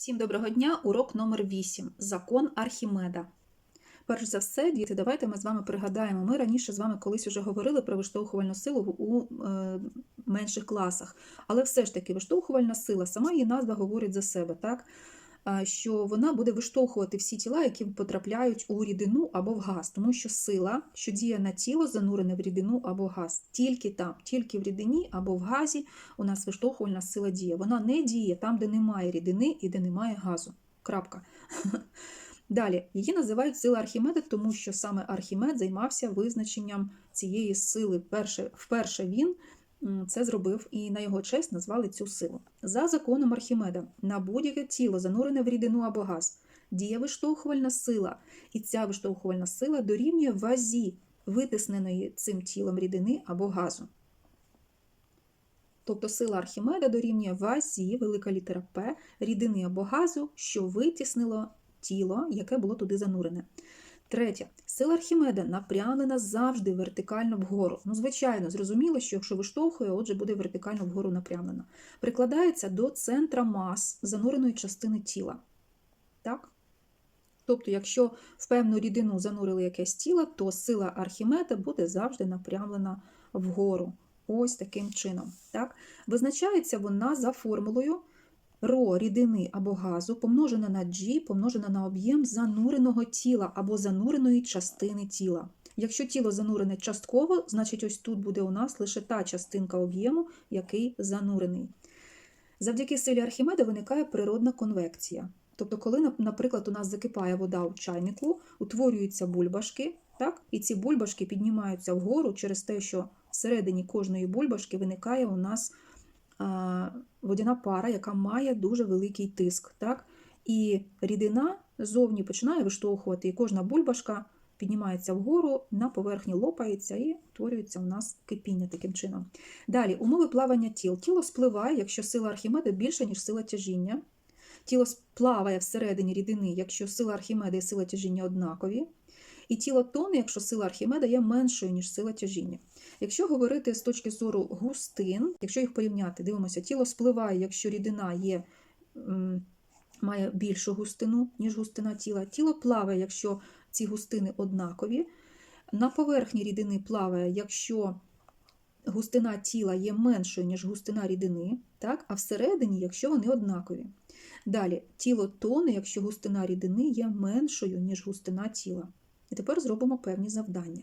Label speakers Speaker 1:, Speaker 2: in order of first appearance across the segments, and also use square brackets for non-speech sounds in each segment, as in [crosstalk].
Speaker 1: Всім доброго дня! Урок номер 8. Закон Архімеда. Перш за все, діти, давайте ми з вами пригадаємо. Ми раніше з вами колись вже говорили про виштовхувальну силу у е, менших класах. Але все ж таки, виштовхувальна сила, сама її назва говорить за себе, так? Що вона буде виштовхувати всі тіла, які потрапляють у рідину або в газ, тому що сила, що діє на тіло, занурене в рідину або газ, тільки там, тільки в рідині або в газі у нас виштовхувальна сила діє. Вона не діє там, де немає рідини і де немає газу. Крапка. [laughs] Далі, її називають сила Архімеда, тому що саме Архімед займався визначенням цієї сили. Вперше, вперше він це зробив, і на його честь назвали цю силу. За законом Архімеда, на будь-яке тіло, занурене в рідину або газ, діє виштовхувальна сила, і ця виштовхувальна сила дорівнює вазі витисненої цим тілом рідини або газу. Тобто сила Архімеда дорівнює вазі, велика літера П, рідини або газу, що витіснило тіло, яке було туди занурене. Третє. Сила Архімеда напрямлена завжди вертикально вгору. Ну, звичайно, зрозуміло, що якщо виштовхує, отже, буде вертикально вгору напрямлена. Прикладається до центра мас зануреної частини тіла. Так? Тобто, якщо в певну рідину занурили якесь тіло, то сила Архімеда буде завжди напрямлена вгору. Ось таким чином. Так? Визначається вона за формулою ро рідини або газу помножена на G, помножена на об'єм зануреного тіла або зануреної частини тіла. Якщо тіло занурене частково, значить ось тут буде у нас лише та частинка об'єму, який занурений. Завдяки силі Архімеда виникає природна конвекція. Тобто, коли, наприклад, у нас закипає вода у чайнику, утворюються бульбашки, так? і ці бульбашки піднімаються вгору через те, що всередині кожної бульбашки виникає у нас водяна пара, яка має дуже великий тиск. Так? І рідина ззовні починає виштовхувати, і кожна бульбашка піднімається вгору, на поверхні лопається і утворюється у нас кипіння таким чином. Далі, умови плавання тіл. Тіло спливає, якщо сила Архімеда більша, ніж сила тяжіння. Тіло плаває всередині рідини, якщо сила Архімеда і сила тяжіння однакові. І тіло тоне, якщо сила Архімеда є меншою, ніж сила тяжіння. Якщо говорити з точки зору густин, якщо їх порівняти, дивимося, тіло спливає, якщо рідина є, має більшу густину, ніж густина тіла. Тіло плаває, якщо ці густини однакові. На поверхні рідини плаває, якщо густина тіла є меншою, ніж густина рідини, так? а всередині, якщо вони однакові. Далі, тіло тоне, якщо густина рідини є меншою, ніж густина тіла. І тепер зробимо певні завдання.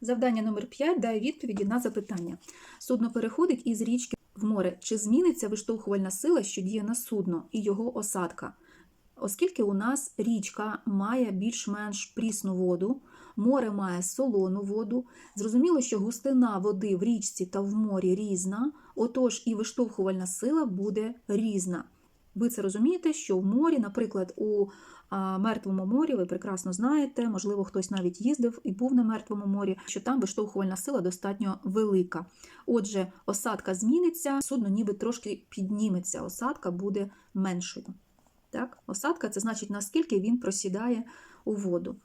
Speaker 1: Завдання номер 5 дає відповіді на запитання. Судно переходить із річки в море. Чи зміниться виштовхувальна сила, що діє на судно і його осадка? Оскільки у нас річка має більш-менш прісну воду, море має солону воду, зрозуміло, що густина води в річці та в морі різна, отож і виштовхувальна сила буде різна. Ви це розумієте, що в морі, наприклад, у Мертвому морі, ви прекрасно знаєте, можливо, хтось навіть їздив і був на мертвому морі, що там виштовхувальна сила достатньо велика. Отже, осадка зміниться, судно ніби трошки підніметься, осадка буде меншою. Так? Осадка це значить, наскільки він просідає у воду.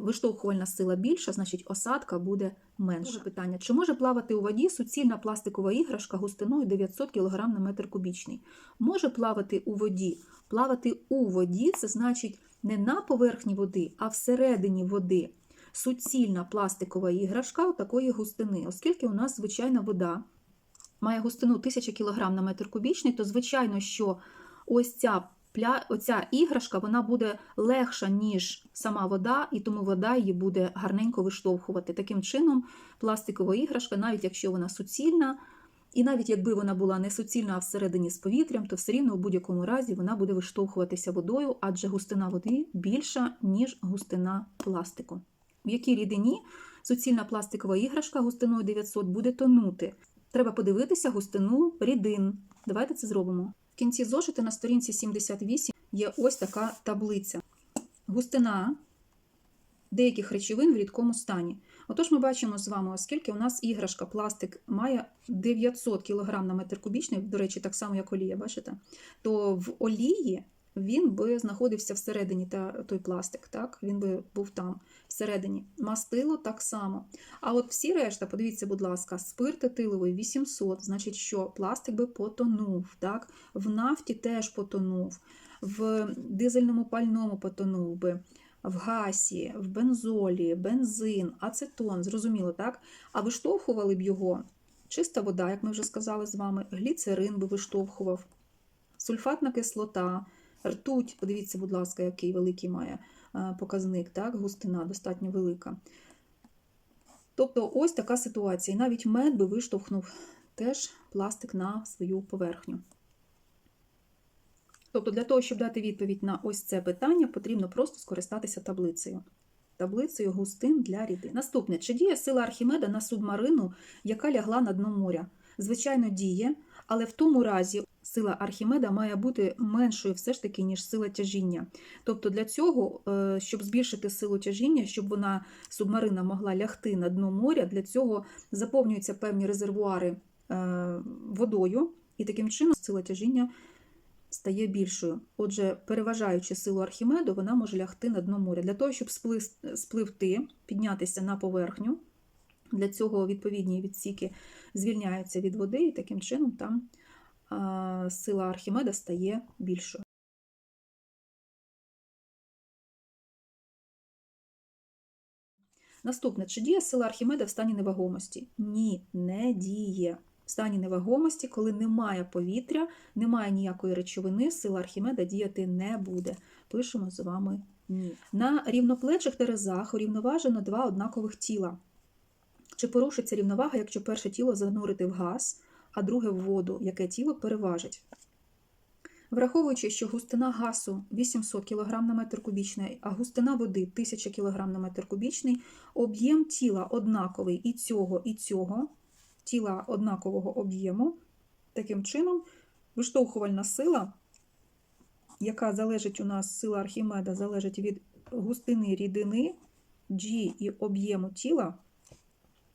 Speaker 1: Виштовхувальна сила більша, значить осадка буде менша. Друге питання: чи може плавати у воді суцільна пластикова іграшка густиною 900 кг на метр кубічний? Може плавати у воді. Плавати у воді це значить не на поверхні води, а всередині води. Суцільна пластикова іграшка такої густини, оскільки у нас звичайна вода має густину 1000 кг на метр кубічний, то звичайно, що ось ця Пля... Оця іграшка вона буде легша, ніж сама вода, і тому вода її буде гарненько виштовхувати. Таким чином, пластикова іграшка, навіть якщо вона суцільна, і навіть якби вона була не суцільна, а всередині з повітрям, то все рівно у будь-якому разі вона буде виштовхуватися водою, адже густина води більша, ніж густина пластику. В якій рідині суцільна пластикова іграшка густиною 900 буде тонути. Треба подивитися густину рідин. Давайте це зробимо. Кінці зошита на сторінці 78 є ось така таблиця. Густина деяких речовин в рідкому стані. Отож, ми бачимо з вами, оскільки у нас іграшка, пластик має 900 кг на метр кубічний, до речі, так само, як олія, бачите? То в олії він би знаходився всередині та той пластик, так? Він би був там, всередині. Мастило так само. А от всі решта, подивіться, будь ласка, спирт етиловий 800, значить, що пластик би потонув. Так? В нафті теж потонув, в дизельному пальному потонув би, в гасі, в бензолі, бензин, ацетон, зрозуміло, так? А виштовхували б його чиста вода, як ми вже сказали з вами, гліцерин би виштовхував, сульфатна кислота, ртуть, подивіться, будь ласка, який великий має е, показник, так? густина достатньо велика. Тобто ось така ситуація. І навіть мед би виштовхнув теж пластик на свою поверхню. Тобто, для того, щоб дати відповідь на ось це питання, потрібно просто скористатися таблицею. Таблицею густин для рідин. Наступне: чи діє сила Архімеда на субмарину, яка лягла на дно моря? Звичайно, діє, але в тому разі сила Архімеда має бути меншою все ж таки, ніж сила тяжіння. Тобто для цього, е, щоб збільшити силу тяжіння, щоб вона субмарина могла лягти на дно моря, для цього заповнюються певні резервуари е, водою, і таким чином сила тяжіння стає більшою. Отже, переважаючи силу Архімеду, вона може лягти на дно моря. Для того, щоб спливти, піднятися на поверхню, для цього відповідні відсіки звільняються від води, і таким чином там сила Архімеда стає більшою. Наступне, чи діє сила Архімеда в стані невагомості? Ні, не діє. В стані невагомості, коли немає повітря, немає ніякої речовини, сила Архімеда діяти не буде. Пишемо з вами ні. На рівноплечих терезах урівноважено два однакових тіла. Чи порушиться рівновага, якщо перше тіло занурити в газ, а друге воду, яке тіло переважить? Враховуючи, що густина газу 800 кг на метр кубічний, а густина води 1000 кг на метр кубічний, об'єм тіла однаковий і цього, і цього, тіла однакового об'єму. Таким чином, виштовхувальна сила, яка залежить у нас, сила Архімеда, залежить від густини рідини G і об'єму тіла,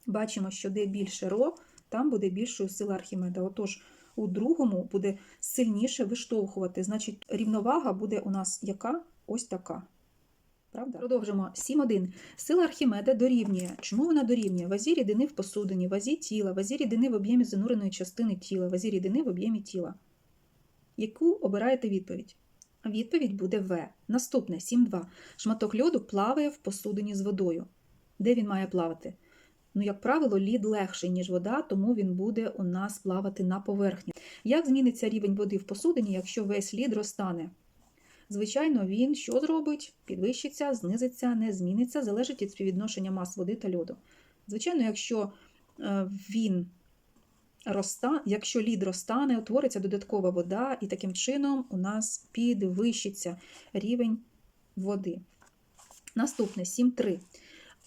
Speaker 1: бачимо, що де більше ро, там буде більшою сила Архімеда. Отож, у другому буде сильніше виштовхувати. Значить, рівновага буде у нас яка? Ось така. Правда? Продовжимо. 7.1. Сила Архімеда дорівнює. Чому вона дорівнює? Вазі рідини в посудині, вазі тіла, вазі рідини в об'ємі зануреної частини тіла, вазі рідини в об'ємі тіла. Яку обираєте відповідь? Відповідь буде В. Наступне 7.2. Шматок льоду плаває в посудині з водою. Де він має плавати? Ну, як правило, лід легший, ніж вода, тому він буде у нас плавати на поверхні. Як зміниться рівень води в посудині, якщо весь лід розтане? Звичайно, він що зробить? Підвищиться, знизиться, не зміниться, залежить від співвідношення мас води та льоду. Звичайно, якщо е, він розта... якщо лід розтане, утвориться додаткова вода, і таким чином у нас підвищиться рівень води. Наступне 7.3.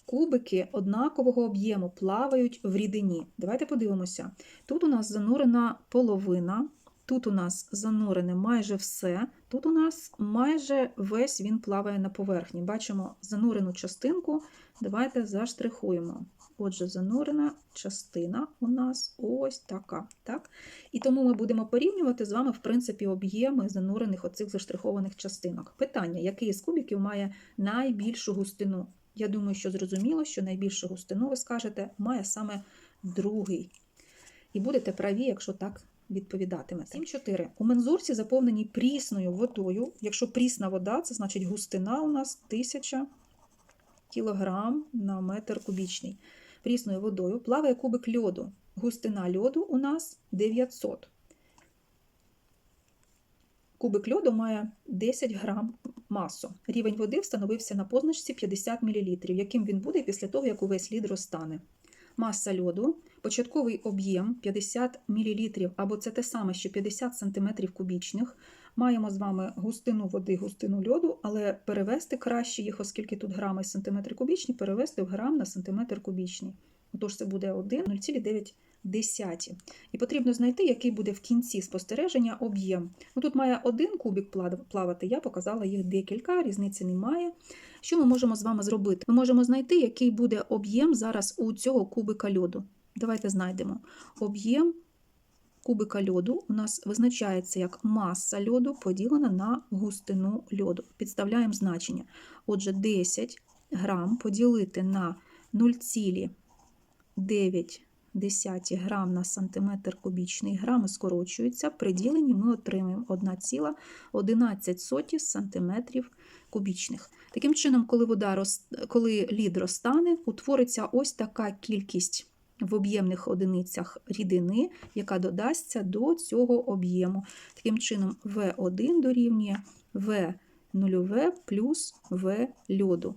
Speaker 1: Кубики однакового об'єму плавають в рідині. Давайте подивимося. Тут у нас занурена половина, тут у нас занурене майже все, тут у нас майже весь він плаває на поверхні. Бачимо занурену частинку. Давайте заштрихуємо. Отже, занурена частина у нас ось така. Так? І тому ми будемо порівнювати з вами, в принципі, об'єми занурених оцих заштрихованих частинок. Питання: який із кубиків має найбільшу густину? Я думаю, що зрозуміло, що найбільшу густину, ви скажете, має саме другий. І будете праві, якщо так відповідатимете. 7.4. У мензурці заповненій прісною водою. Якщо прісна вода, це значить густина у нас 1000 кг на метр кубічний. Прісною водою плаває кубик льоду. Густина льоду у нас 900. Кубик льоду має 10 грам масу. Рівень води встановився на позначці 50 мл, яким він буде після того, як увесь лід розтане. Маса льоду, початковий об'єм 50 мл, або це те саме, що 50 см кубічних. Маємо з вами густину води, густину льоду, але перевести краще їх, оскільки тут грами сантиметри кубічні, перевести в грам на сантиметр кубічний. Отож, це буде 1 0,9 десяті. І потрібно знайти, який буде в кінці спостереження об'єм. Ну, Тут має один кубик плавати, я показала їх декілька, різниці немає. Що ми можемо з вами зробити? Ми можемо знайти, який буде об'єм зараз у цього кубика льоду. Давайте знайдемо об'єм кубика льоду у нас визначається як маса льоду поділена на густину льоду. Підставляємо значення. Отже, 10 грам поділити на 0,9 грам на сантиметр кубічний. Грами скорочуються. При діленні ми отримаємо 1,11 сантиметрів кубічних. Таким чином, коли вода коли лід розтане, утвориться ось така кількість в об'ємних одиницях рідини, яка додасться до цього об'єму. Таким чином, В1 дорівнює В0 плюс В льоду.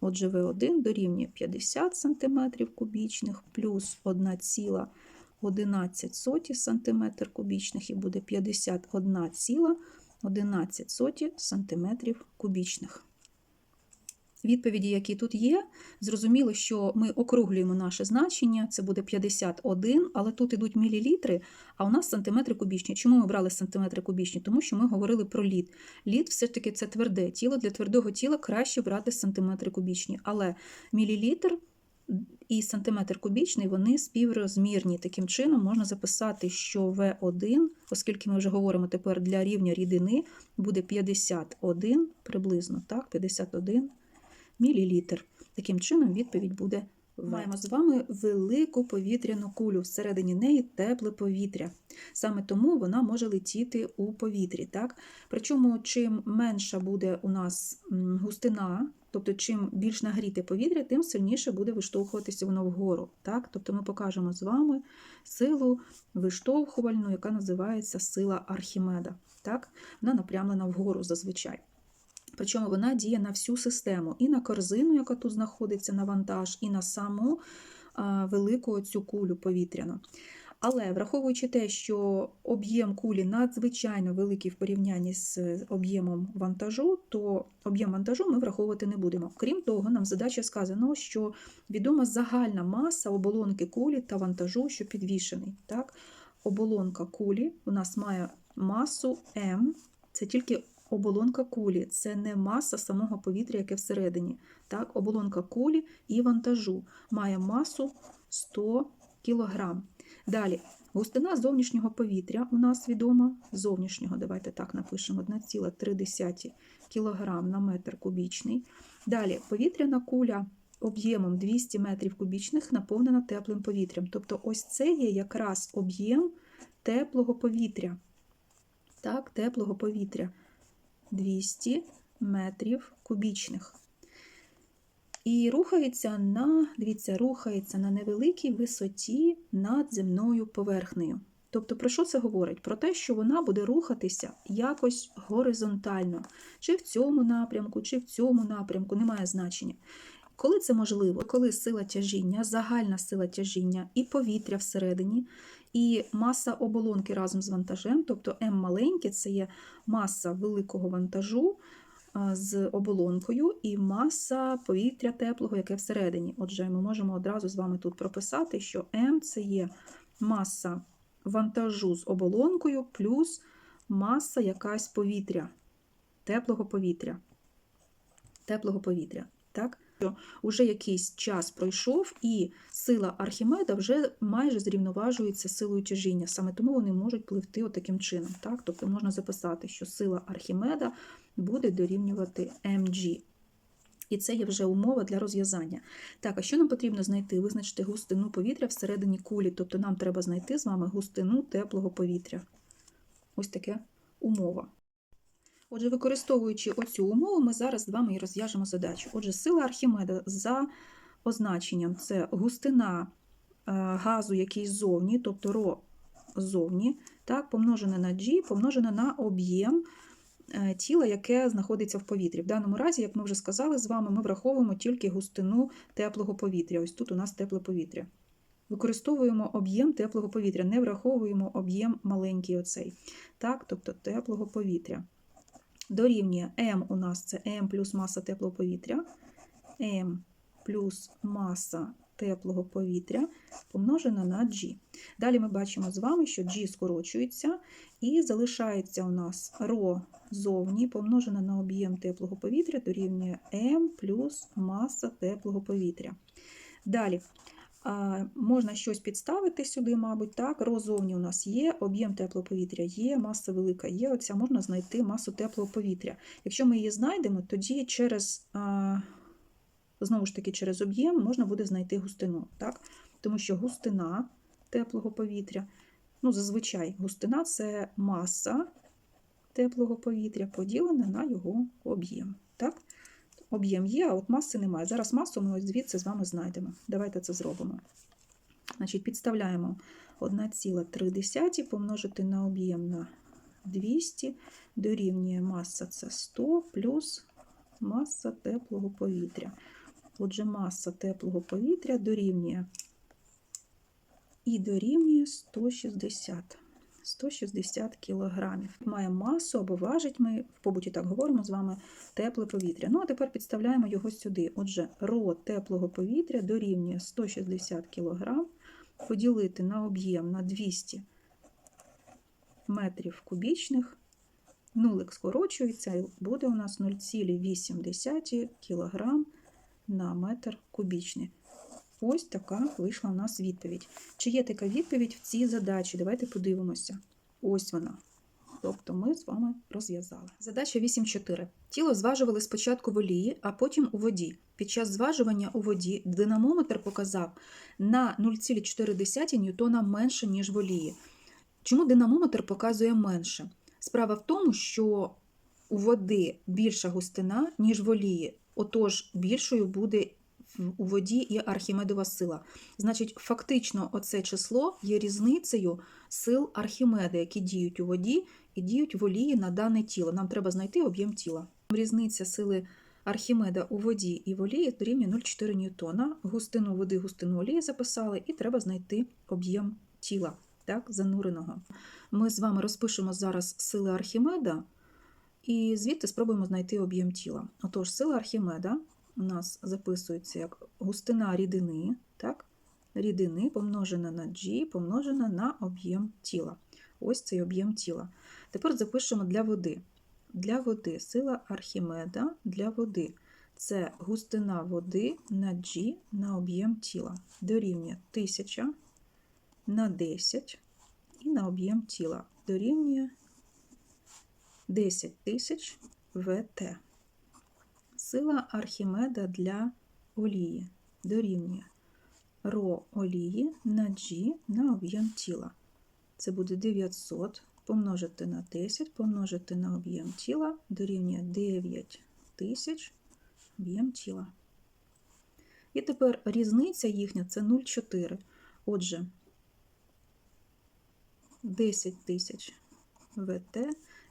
Speaker 1: Отже, В1 дорівнює 50 см кубічних плюс 1,11 см кубічних і буде 51,11 см кубічних. Відповіді, які тут є, зрозуміло, що ми округлюємо наше значення, це буде 51, але тут ідуть мілілітри, а у нас сантиметри кубічні. Чому ми брали сантиметри кубічні? Тому що ми говорили про лід. Лід все ж таки це тверде тіло. Для твердого тіла краще брати сантиметри кубічні, але мілілітр і сантиметр кубічний вони співрозмірні. Таким чином можна записати, що В1, оскільки ми вже говоримо тепер для рівня рідини, буде 51 приблизно, так, 51 мілілітр. Таким чином, відповідь буде В. Маємо з вами велику повітряну кулю. Всередині неї тепле повітря. Саме тому вона може летіти у повітрі. Так? Причому, чим менша буде у нас густина, тобто чим більш нагріте повітря, тим сильніше буде виштовхуватися воно вгору. Так? Тобто ми покажемо з вами силу виштовхувальну, яка називається сила Архімеда. Так? Вона напрямлена вгору зазвичай. Причому вона діє на всю систему, і на корзину, яка тут знаходиться на вантаж, і на саму велику цю кулю повітряну. Але враховуючи те, що об'єм кулі надзвичайно великий в порівнянні з об'ємом вантажу, то об'єм вантажу ми враховувати не будемо. Крім того, нам в задачі сказано, що відома загальна маса оболонки кулі та вантажу, що підвішений. Так? Оболонка кулі у нас має масу М, це тільки оболонка кулі, це не маса самого повітря, яке всередині. Так? Оболонка кулі і вантажу має масу 100 кг. Далі, густина зовнішнього повітря у нас відома. Зовнішнього, давайте так напишемо, 1,3 кг на метр кубічний. Далі, повітряна куля об'ємом 200 метрів кубічних наповнена теплим повітрям. Тобто, ось це є якраз об'єм теплого повітря. Так, теплого повітря 200 метрів кубічних. І рухається на, дивіться, рухається на невеликій висоті над земною поверхнею. Тобто, про що це говорить? Про те, що вона буде рухатися якось горизонтально, чи в цьому напрямку, чи в цьому напрямку, немає значення. Коли це можливо? Коли сила тяжіння, загальна сила тяжіння і повітря всередині, і маса оболонки разом з вантажем, тобто М маленьке це є маса великого вантажу з оболонкою і маса повітря теплого, яке всередині. Отже, ми можемо одразу з вами тут прописати, що М це є маса вантажу з оболонкою плюс маса якась повітря, теплого повітря. Теплого повітря. Так? вже якийсь час пройшов, і сила Архімеда вже майже зрівноважується силою тяжіння. Саме тому вони можуть пливти отаким чином. Так? Тобто можна записати, що сила Архімеда буде дорівнювати mg. І це є вже умова для розв'язання. Так, а що нам потрібно знайти? Визначити густину повітря всередині кулі. Тобто нам треба знайти з вами густину теплого повітря. Ось таке умова. Отже, використовуючи оцю умову, ми зараз з вами і розв'яжемо задачу. Отже, сила Архімеда за означенням це густина е, газу, який ззовні, тобто ро ззовні, так, помножене на G, помножене на об'єм е, тіла, яке знаходиться в повітрі. В даному разі, як ми вже сказали з вами, ми враховуємо тільки густину теплого повітря. Ось тут у нас тепле повітря. Використовуємо об'єм теплого повітря, не враховуємо об'єм маленький оцей. Так, тобто теплого повітря дорівнює М у нас це М плюс маса теплого повітря, М плюс маса теплого повітря помножена на G. Далі ми бачимо з вами, що G скорочується, і залишається у нас ρ зовні помножена на об'єм теплого повітря дорівнює М плюс маса теплого повітря. Далі. Можна щось підставити сюди, мабуть, так. Розовні у нас є, об'єм теплого повітря є, маса велика є. Оця можна знайти масу теплого повітря. Якщо ми її знайдемо, тоді через, знову ж таки, через об'єм можна буде знайти густину. Так? Тому що густина теплого повітря, ну, зазвичай густина це маса теплого повітря поділена на його об'єм. Так? Об'єм є, а от маси немає. Зараз масу ми ось звідси з вами знайдемо. Давайте це зробимо. Значить, підставляємо 1,3 помножити на об'єм на 200, дорівнює маса це 100 плюс маса теплого повітря. Отже, маса теплого повітря дорівнює і дорівнює 160. 160 кілограмів. Має масу або важить, ми в побуті так говоримо з вами тепле повітря. Ну, а тепер підставляємо його сюди. Отже, ро теплого повітря дорівнює 160 кг, поділити на об'єм на 200 метрів кубічних. Нулик скорочується, і буде у нас 0,8 кг на метр кубічний. Ось така вийшла у нас відповідь. Чи є така відповідь в цій задачі? Давайте подивимося. Ось вона. Тобто ми з вами розв'язали. Задача 8.4. Тіло зважували спочатку в олії, а потім у воді. Під час зважування у воді динамометр показав на 0,4 ньютона менше, ніж в олії. Чому динамометр показує менше? Справа в тому, що у води більша густина, ніж в олії. Отож, більшою буде у воді і Архімедова сила. Значить, фактично, оце число є різницею сил Архімеда, які діють у воді і діють в олії на дане тіло. Нам треба знайти об'єм тіла. Різниця сили Архімеда у воді і в олії дорівнює 0,4 ньютона. Густину води, густину олії записали, і треба знайти об'єм тіла, так, зануреного. Ми з вами розпишемо зараз сили Архімеда, і звідти спробуємо знайти об'єм тіла. Отож, сила Архімеда у нас записується як густина рідини, так? рідини помножена на G, помножена на об'єм тіла. Ось цей об'єм тіла. Тепер запишемо для води. Для води сила Архімеда для води. Це густина води на G на об'єм тіла. Дорівнює 1000 на 10 і на об'єм тіла. Дорівнює 10 тисяч ВТ. Сила Архімеда для олії дорівнює ро олії на G на об'єм тіла. Це буде 900 помножити на 10, помножити на об'єм тіла дорівнює 9 тисяч об'єм тіла. І тепер різниця їхня це 0,4. Отже, 10 тисяч ВТ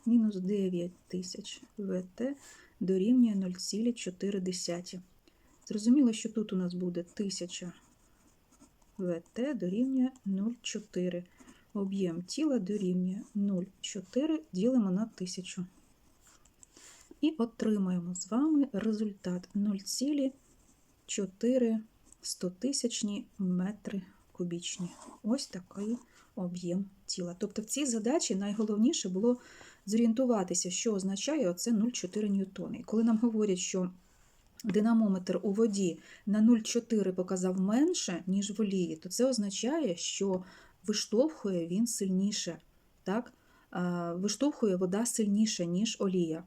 Speaker 1: мінус 9 тисяч ВТ дорівнює 0,4. Зрозуміло, що тут у нас буде 1000 ВТ дорівнює 0,4. Об'єм тіла дорівнює 0,4 ділимо на 1000. І отримаємо з вами результат 0,4 стотисячні метри кубічні. Ось такий об'єм тіла. Тобто в цій задачі найголовніше було зорієнтуватися, що означає оце 0,4 ньютони. Коли нам говорять, що динамометр у воді на 0,4 показав менше, ніж в олії, то це означає, що виштовхує він сильніше. Так? Виштовхує вода сильніше, ніж олія.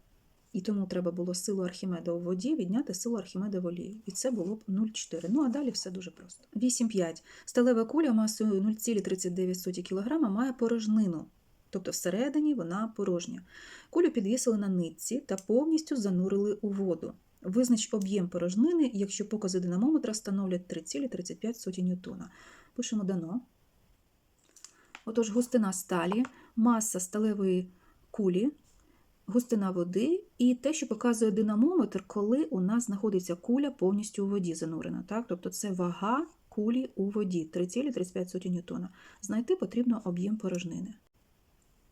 Speaker 1: І тому треба було силу Архімеда у воді відняти силу Архімеда в олії. І це було б 0,4. Ну а далі все дуже просто. 8,5. Сталева куля масою 0,39 кг має порожнину. Тобто всередині вона порожня. Кулю підвісили на нитці та повністю занурили у воду. Визнач об'єм порожнини, якщо покази динамометра становлять 3,35 ньютона. Пишемо дано. Отож, густина сталі, маса сталевої кулі, густина води і те, що показує динамометр, коли у нас знаходиться куля повністю у воді занурена. Так? Тобто це вага кулі у воді 3,35 ньютона. Знайти потрібно об'єм порожнини.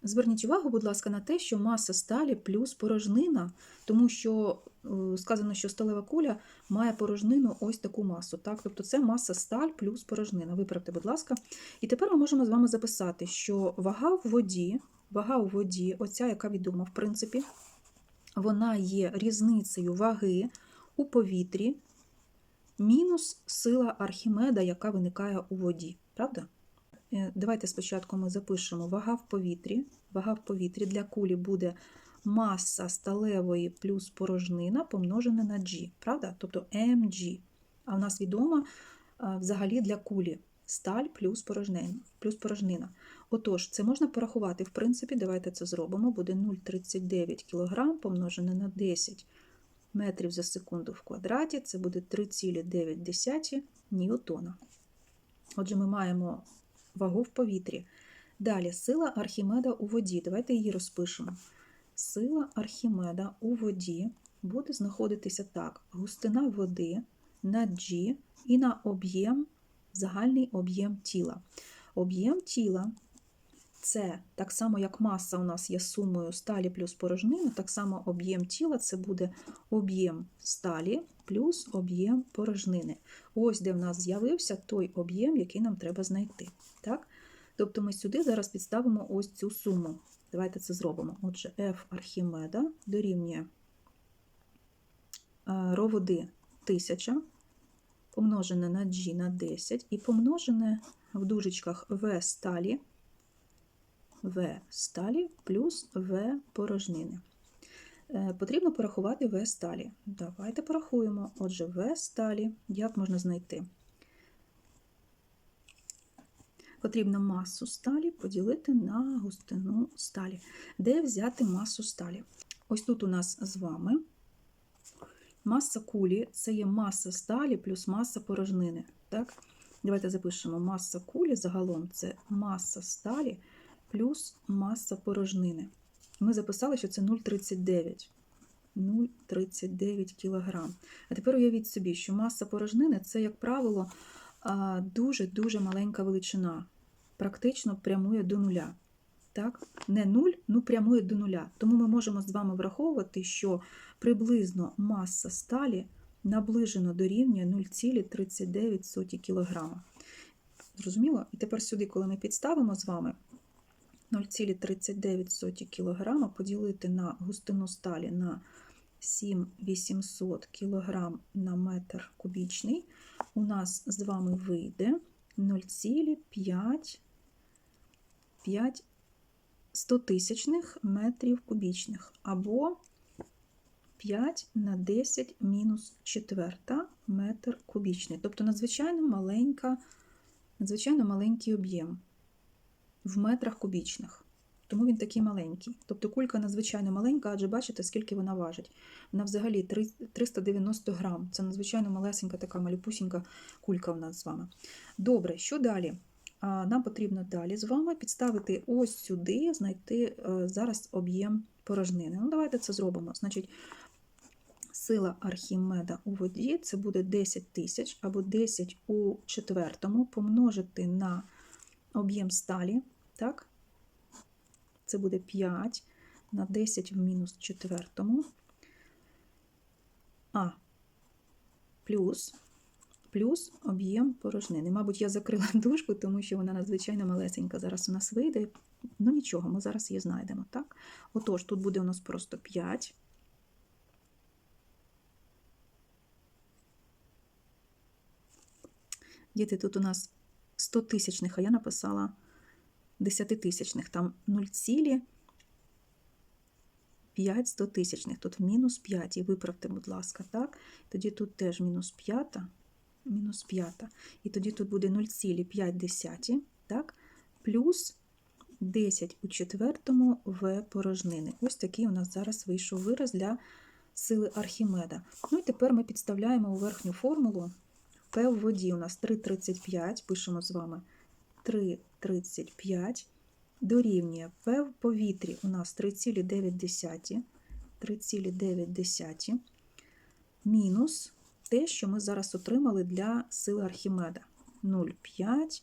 Speaker 1: Зверніть увагу, будь ласка, на те, що маса сталі плюс порожнина, тому що е, сказано, що сталева куля має порожнину ось таку масу. Так? Тобто це маса сталь плюс порожнина. Виправте, будь ласка. І тепер ми можемо з вами записати, що вага в воді, вага у воді, оця, яка відома, в принципі, вона є різницею ваги у повітрі мінус сила Архімеда, яка виникає у воді. Правда? Е, Давайте спочатку ми запишемо вага в повітрі. Вага в повітрі для кулі буде маса сталевої плюс порожнина помножена на G, правда? Тобто mg. А в нас відомо а, взагалі для кулі сталь плюс порожнина. Плюс порожнина. Отож, це можна порахувати, в принципі, давайте це зробимо. Буде 0,39 кг помножене на 10 метрів за секунду в квадраті, це буде 3,9 ньютона. Отже, ми маємо вагу в повітрі. Далі сила Архімеда у воді. Давайте її розпишемо. Сила Архімеда у воді буде знаходитися так: густина води на G і на об'єм, загальний об'єм тіла. Об'єм тіла це так само, як маса у нас є сумою сталі плюс порожнини, так само об'єм тіла це буде об'єм сталі плюс об'єм порожнини. Ось де в нас з'явився той об'єм, який нам треба знайти. Так? Тобто ми сюди зараз підставимо ось цю суму. Давайте це зробимо. Отже, F Архімеда дорівнює е, ро води 1000 помножене на G на 10 і помножене в дужечках В сталі, В сталі плюс В порожнини. Е, Потрібно порахувати В сталі. Давайте порахуємо. Отже, В сталі, як можна знайти? Потрібно масу сталі поділити на густину сталі. Де взяти масу сталі? Ось тут у нас з вами маса кулі це є маса сталі плюс маса порожнини. Так? Давайте запишемо маса кулі загалом це маса сталі плюс маса порожнини. Ми записали, що це 0,39. 0,39 кг. А тепер уявіть собі, що маса порожнини це, як правило, дуже-дуже маленька величина, практично прямує до нуля. Так? Не нуль, ну прямує до нуля. Тому ми можемо з вами враховувати, що приблизно маса сталі наближено до рівня 0,39 кг. Зрозуміло? І тепер сюди, коли ми підставимо з вами 0,39 кг поділити на густину сталі на 7800 кг на метр кубічний, у нас з вами вийде 0,5 стотисячних метрів кубічних, або 5 на 10 мінус четверта метр кубічний. Тобто надзвичайно маленька, надзвичайно маленький об'єм в метрах кубічних. Тому він такий маленький. Тобто кулька надзвичайно маленька, адже бачите, скільки вона важить. Вона взагалі 390 грам. Це надзвичайно малесенька така малюпусінька кулька у нас з вами. Добре, що далі? Нам потрібно далі з вами підставити ось сюди, знайти е, зараз об'єм порожнини. Ну, Давайте це зробимо. Значить, сила Архімеда у воді це буде 10 тисяч або 10 у четвертому помножити на об'єм сталі. так? Це буде 5 на 10 в мінус четвертому. А плюс плюс об'єм порожнини. Мабуть, я закрила [laughs] дужку, тому що вона надзвичайно малесенька. Зараз у нас вийде. Ну нічого, ми зараз її знайдемо. так? Отож, тут буде у нас просто 5. Діти, тут у нас 100 тисячних, а я написала 10 тисячних. Там 0,5 100 тисячних. Тут мінус 5. І виправте, будь ласка, так? Тоді тут теж мінус 5 мінус 5. І тоді тут буде 0,5, так? плюс 10 у четвертому в порожнини. Ось такий у нас зараз вийшов вираз для сили Архімеда. Ну і тепер ми підставляємо у верхню формулу P в воді. У нас 3,35, пишемо з вами 3,35 дорівнює P в повітрі у нас 3,9, 3,9 мінус те, що ми зараз отримали для сили Архімеда. 0,5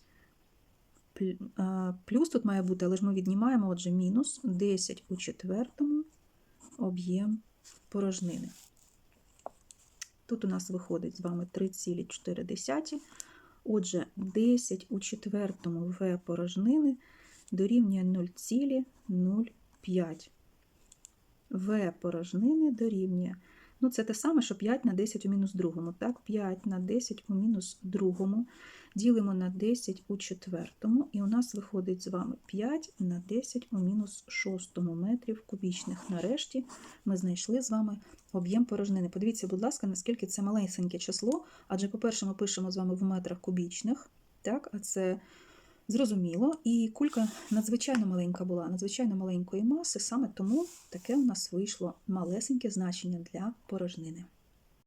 Speaker 1: плюс тут має бути, але ж ми віднімаємо, отже, мінус 10 у четвертому об'єм порожнини. Тут у нас виходить з вами 3,4. Отже, 10 у четвертому В порожнини дорівнює 0,05. В порожнини дорівнює Ну, це те саме, що 5 на 10 у мінус другому. Так, 5 на 10 у мінус другому. Ділимо на 10 у четвертому, і у нас виходить з вами 5 на 10 у мінус шостому метрів кубічних. Нарешті ми знайшли з вами об'єм порожнини. Подивіться, будь ласка, наскільки це малесеньке число, адже, по-перше, ми пишемо з вами в метрах кубічних, так, а це зрозуміло. І кулька надзвичайно маленька була, надзвичайно маленької маси, саме тому таке у нас вийшло малесеньке значення для порожнини.